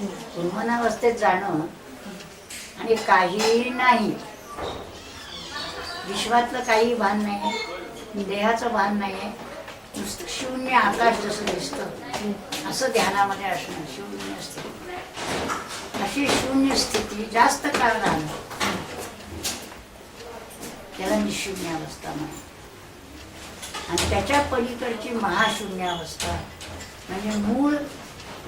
उन्मनावस्थेत जाणं आणि काही नाही. विश्वातलं काही भान नाही देहाचं भान नाही नुसतं शून्य आकाश जसं दिसतं असं ध्यानामध्ये असणं शून्य स्थिती अशी शून्य स्थिती जास्त काळ राहणं त्याला निशून्य अवस्था म्हणा आणि त्याच्या पलीकडची महाशून्य अवस्था म्हणजे मूळ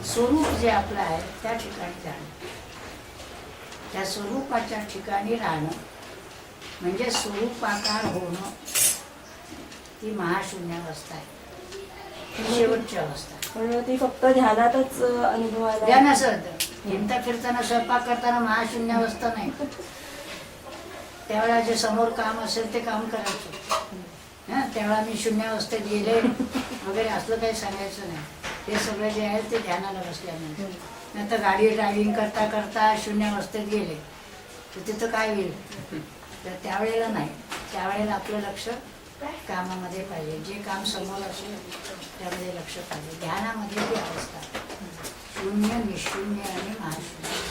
स्वरूप जे आपलं आहे त्या ठिकाणी जाणं. त्या स्वरूपाच्या ठिकाणी राहणं. म्हणजे स्वरूपाकार होणं ती महाशून्य अवस्था आहे. ही शेवटची अवस्था. पण ती फक्त ध्यानातच अनुभवायला ध्यान असं होतं. हिंडता फिरताना स्वयंपाक करताना महाशून्य अवस्था नाही. त्यावेळेला जे समोर काम असेल ते काम करायचं. हं, त्यावेळेला मी शून्य अवस्थेत गेले. वगैरे असलं काही सांगायचं नाही. ते सगळं जे आहे ते ध्यानाला बसल्यानंतर नंतर गाडी ड्रायव्हिंग करता करता शून्य अवस्थेत गेले. तर तिथं काय होईल? तर त्यावेळेला नाही. त्यावेळेला आपलं लक्ष कामामध्ये पाहिजे. जे काम समोर असेल त्यामध्ये लक्ष पाहिजे. ध्यानामध्ये ती अवस्था. शून्य निशून्य आणि महाशून्य.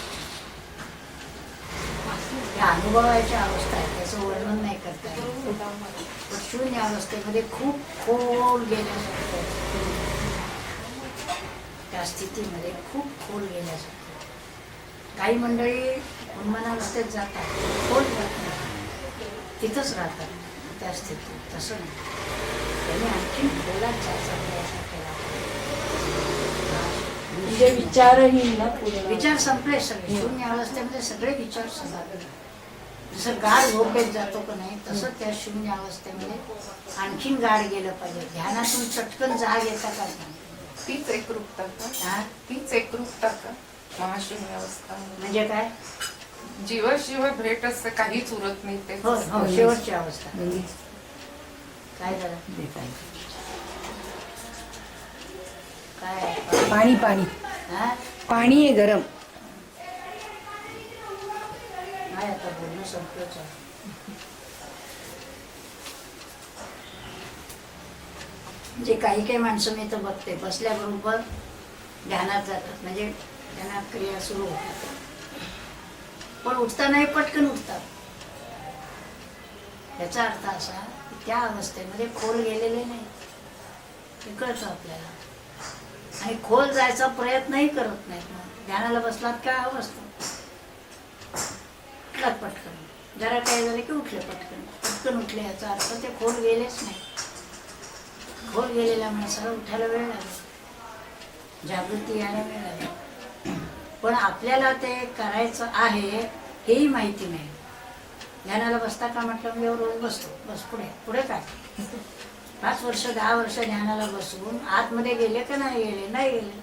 त्या अनुभवाच्या अवस्था आहे त्याचं वर्णन नाही करता शून्य अवस्थेमध्ये खूप खोल गेल्यासारखं आहे. त्या स्थितीमध्ये खूप खोल गेल्यासारखं काही मंडळी उन्मानावस्थेत जातात खोल जात नाही. तिथंच राहतात त्या स्थितीत. तसं नाही. त्यांनी आणखी खोलात जायचा प्रयत्न केला. म्हणजे विचारहीन ना विचार संपले सगळे. शून्य अवस्थेमध्ये सगळे विचार संपले जसं गाढ झोपेत जातो का नाही तसं त्या शून्य अवस्थेमध्ये आणखीन गाढ गेलं पाहिजे. ध्यानातून चटकन जाग येता का नाही तीच एकरूपता का हा? तीच एकरूपता का महाशून्य अवस्था म्हणजे काय जीवाशिवाय भेट असते काहीच उरत नाही ते हो हो शेवटची अवस्था काय झालं काय? पाणी पाणी हा? पाणी आहे गरम नाही आता बोलणं संपलंच आहे. जे काही काही माणसं मी तर बघते बसल्याबरोबर ध्यानात जातात. म्हणजे ध्यानात क्रिया सुरू होतात. पण उठतानाही पटकन उठतात. याचा अर्थ असा की त्या अवस्थेमध्ये खोल गेलेले नाही. हे कळतं आपल्याला. आणि खोल जायचा प्रयत्नही करत नाहीत. मग ध्यानाला बसलात काय अवस्था हो, उठलात पटकन. जरा काय झालं की उठले पटकन. पटकन उठले याचा अर्थ ते खोल गेलेच नाही खोल गेलेल्या माणसाला उठायला वेळ लागला. जागृती यायला वेळ लागला. पण आपल्याला ते करायचं आहे हेही माहिती नाही. ध्यानाला बसता का म्हटलं मी रोज बसतो. बस पुढे. पुढे काय? पाच वर्ष दहा वर्ष ध्यानाला बसून आतमध्ये गेले का नाही गेले? नाही गेले.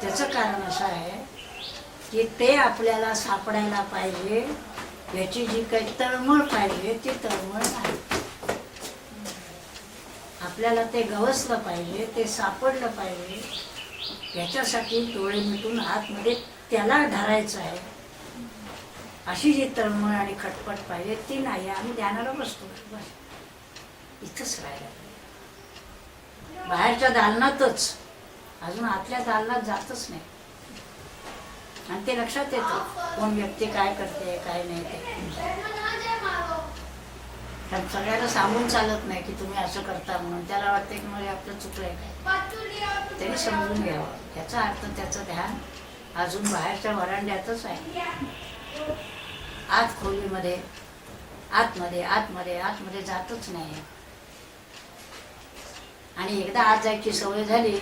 त्याचं कारण असं आहे की ते आपल्याला सापडायला पाहिजे याची जी काही तळमळ पाहिजे ती तळमळ नाही. आपल्याला ते गवसलं पाहिजे ते सापडलं पाहिजे याच्यासाठी डोळे मिटून आतमध्ये त्याला धरायचं आहे. अशी जी तळमळ आणि खटपट पाहिजे ती नाही. आम्ही ध्यानाला बसतो. बस. इथंच राहायला बाहेरच्या दालनातच. अजून आतल्या दालनात जातच नाही. आणि ते लक्षात येतं कोण व्यक्ती काय करते काय नाही ते. सगळ्यांना सगळ्याला सांगून चालत नाही की तुम्ही असं करता म्हणून. त्याला वाटतं की मला आपलं चुकलंय. काय तरी समजून घ्यावं. त्याचा अर्थ त्याचं ध्यान अजून बाहेरच्या वरांड्यातच आहे. आत खोलीमध्ये आतमध्ये आतमध्ये आतमध्ये जातच नाही. आणि एकदा आत जायची सवय झाली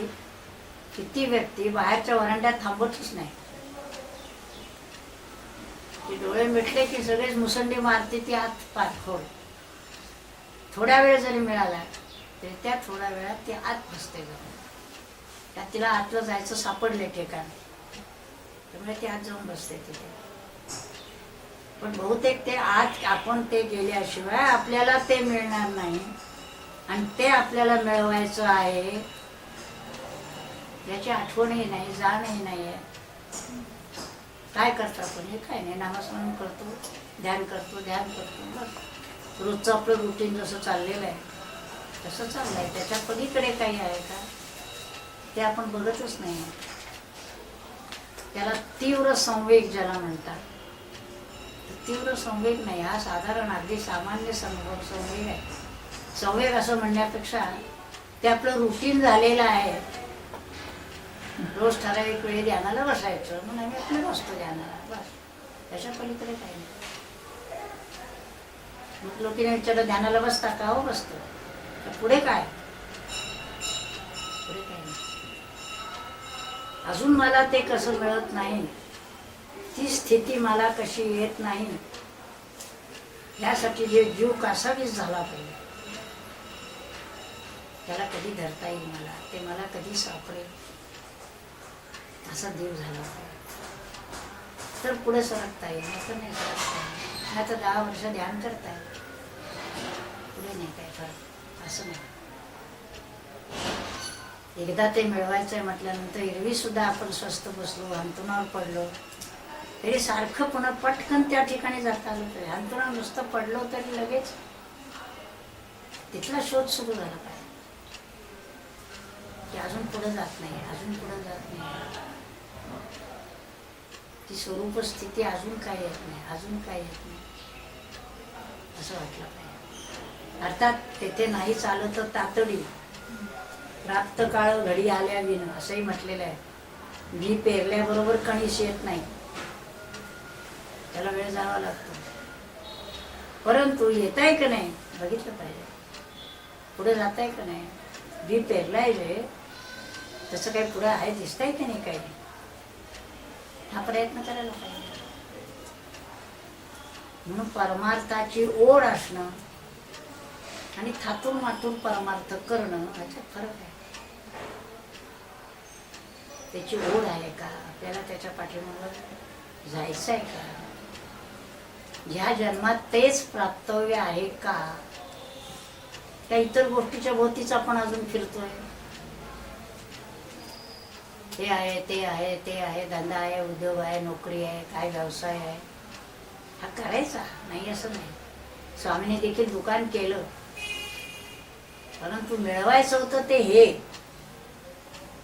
की ती व्यक्ती बाहेरच्या वरांड्यात थांबतच नाही. ती डोळे मिटले की सगळेच मुसंडी मारते ती आत पाठखोल थोडा वेळ जरी मिळाला तरी त्या थोड्या वेळात ती आत बसते जाऊन त्यात तिला आतलं जायचं सापडले ठिकाण. त्यामुळे ती आत जाऊन बसते तिथे. पण बहुतेक ते आत आपण ते गेल्याशिवाय आपल्याला ते मिळणार नाही. आणि ते आपल्याला मिळवायचं आहे याची आठवणही नाही जाणही नाही आहे काय करतो आपण? हे काय नाही नामस्मरण करतो ध्यान करतो ध्यान करतो बस. रोजचं आपलं रुटीन जसं चाललेलं आहे तसं चाललं आहे त्याच्या पलीकडे काही आहे का? ते आपण बघतच नाही. त्याला तीव्र संवेग ज्याला म्हणतात. तीव्र संवेग नाही हा साधारण अगदी सामान्य संभव संवेग आहे. संवेग असं म्हणण्यापेक्षा ते आपलं रुटीन झालेलं आहे. रोज ठराविक वेळी ध्यानाला बसायचं मग आम्ही आपलं बसतो ध्यानाला. बस. त्याच्या पलीकडे काही नाही. मग लोकीने विचारलं ध्यानाला बसता का हो बसतो? पुढे काय? पुढे काय नाही. अजून मला ते कसं मिळत नाही ती स्थिती मला कशी येत नाही यासाठी जे जीव कासावीस झाला पाहिजे. त्याला कधी धरता येईल मला? ते मला कधी सापडेल? असा देव झाला तर पुढे सरकता येईल नाही तर नाही सरकता येईल. आता तर दहा वर्ष ध्यान करताय. पुढे नाही काय फरक असं नाही. एकदा ते मिळवायचंय म्हटल्यानंतर एरवी सुद्धा आपण स्वस्त बसलो अंतुणावर पडलो. तरी सारखं पुन्हा पटकन त्या ठिकाणी जाता आलं तरी अंतुनावर नुसतं पडलो तरी लगेच तिथला शोध सुरू झाला पाहिजे. की अजून पुढे जात नाही अजून पुढे जात नाही. ती स्वरूप स्थिती अजून काय येत नाही अजून काय येत नाही. असं वाटलं पाहिजे. अर्थात तेथे नाही चालत तर तातडी. प्राप्त काळ घडी आल्या विन असंही म्हटलेलं आहे. बी पेरल्याबरोबर कणीस येत नाही. त्याला वेळ जावा लागतो. परंतु येत आहे का नाही बघितलं पाहिजे. पुढे जात आहे का नाही? बी पेरलाय जे तसं काही पुढे आहे दिसतंय की नाही काही? हा प्रयत्न करायला पाहिजे. म्हणून परमार्थाची ओढ असणं आणि थातून मातून परमार्थ करणं याच्यात फरक आहे. त्याची ओढ आहे का? आपल्याला त्याच्या पाठीमागं जायचं आहे का? ह्या जन्मात तेच प्राप्तव्य आहे का? त्या इतर गोष्टीच्या भोवतीच आपण अजून फिरतोय. हे आहे ते आहे ते आहे धंदा आहे उद्योग आहे नोकरी आहे काय व्यवसाय आहे. हा करायचा नाही असं नाही. स्वामीने देखील दुकान केलं. परंतु मिळवायचं होतं ते हे.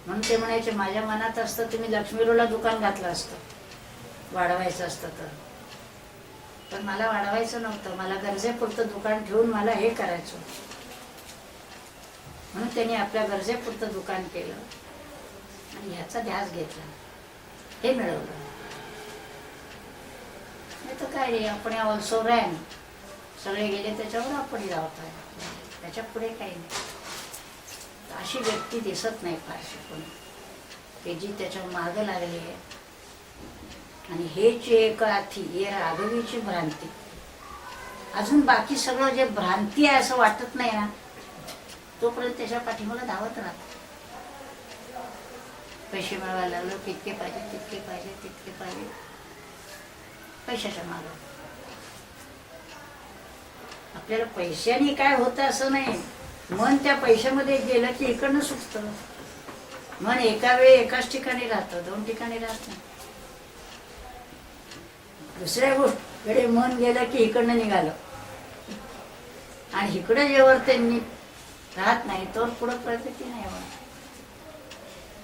म्हणून ते म्हणायचे माझ्या मनात असतं तुम्ही लक्ष्मीरोला दुकान घातलं असतं. वाढवायचं असतं तर. पण मला वाढवायचं नव्हतं. मला गरजेपुरतं दुकान ठेवून मला हे करायचं म्हणून त्यांनी आपल्या गरजेपुरतं दुकान केलं. आणि ह्याचा ध्यास घेतला हे मिळवलं नाही तर काय रे आपण ऑल्सो रॅन सगळे गेले त्याच्यावर आपण लावतोय त्याच्या पुढे काही नाही अशी व्यक्ती दिसत नाही फारशी कोणी ते जी त्याच्या मागं लागली आहे आणि हे जे एक अथी हे राघवीची भ्रांती अजून बाकी सगळं जे भ्रांती आहे असं वाटत नाही ना तोपर्यंत त्याच्या पाठीमागं धावत राहत पैसे मिळवायला लागलो तितके पाहिजे तितके पाहिजे तितके पाहिजे. पैशाच्या माग. आपल्याला पैशाने काय होतं असं नाही. मन त्या पैशामध्ये गेलं की इकडनं सुटतं. मन एका वेळी एकाच ठिकाणी राहतं दोन ठिकाणी राहत नाही. दुसऱ्या गोष्टीकडे मन गेलं की इकडनं निघालं. आणि इकडं जेव्हा त्यांनी राहत नाही तर पुढं प्रगती नाही होणार.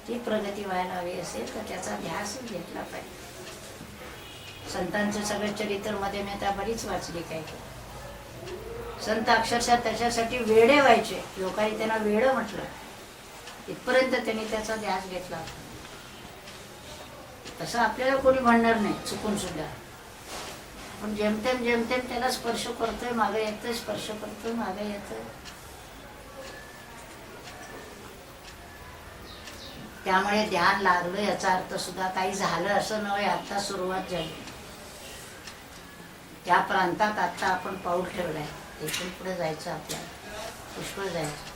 ती प्रगती व्हायला हवी असेल तर त्याचा ध्यास घेतला पाहिजे. संतांचं सगळं चरित्रमध्ये मी आता बरीच वाचली काही. संत अक्षरशः त्याच्यासाठी वेडे व्हायचे. लोकांनी त्यांना वेड म्हटलं. इथपर्यंत त्यांनी त्याचा ध्यास घेतला. तसं आपल्याला कोणी म्हणणार नाही चुकून सुद्धा. पण जेमतेम जेमतेम त्याला स्पर्श करतोय मागे येतोय स्पर्श करतोय मागे येतोय. त्यामुळे ध्यान लागलं याचा अर्थ सुद्धा काही झालं असं नव्हे आता सुरुवात झाली. त्या प्रांतात आता आपण पाऊल ठेवलाय इथून पुढे जायचं आपल्याला पुष्कळ जायचं.